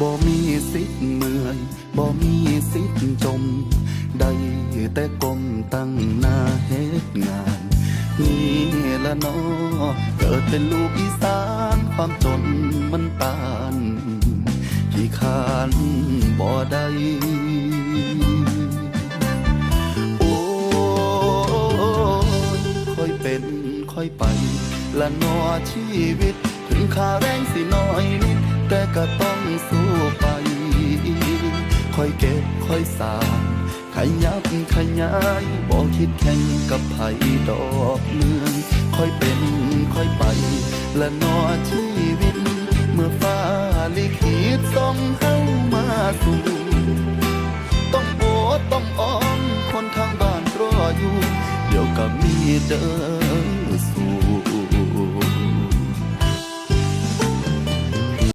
บ่มีสิทธิ์เมื่อยบ่มีสิทธิ์จม ได้แต่ก้มตั้งหน้าเฮ็ดงานนี่ละนอเกิดเป็นลูกอีสานความจนมันตานขี้ขานบ่ได้โอ้ยค่อยเป็นค่อยไป ละนอชีวิต ถึงค่าแรงสิน้อยนิด แต่ก็ต้อง ค่อยเก็บค่อยสางขยับขยายบอกคิดแข่งกับไผดอกเมืองค่อยเป็นค่อยไป และนอชีวิต เมื่อฟ้าลิขิตส่งเฮามาสู่ต้องโอต้องอ้อมคนทางบ้านรออยู่ เดี๋ยวก็มีเดิน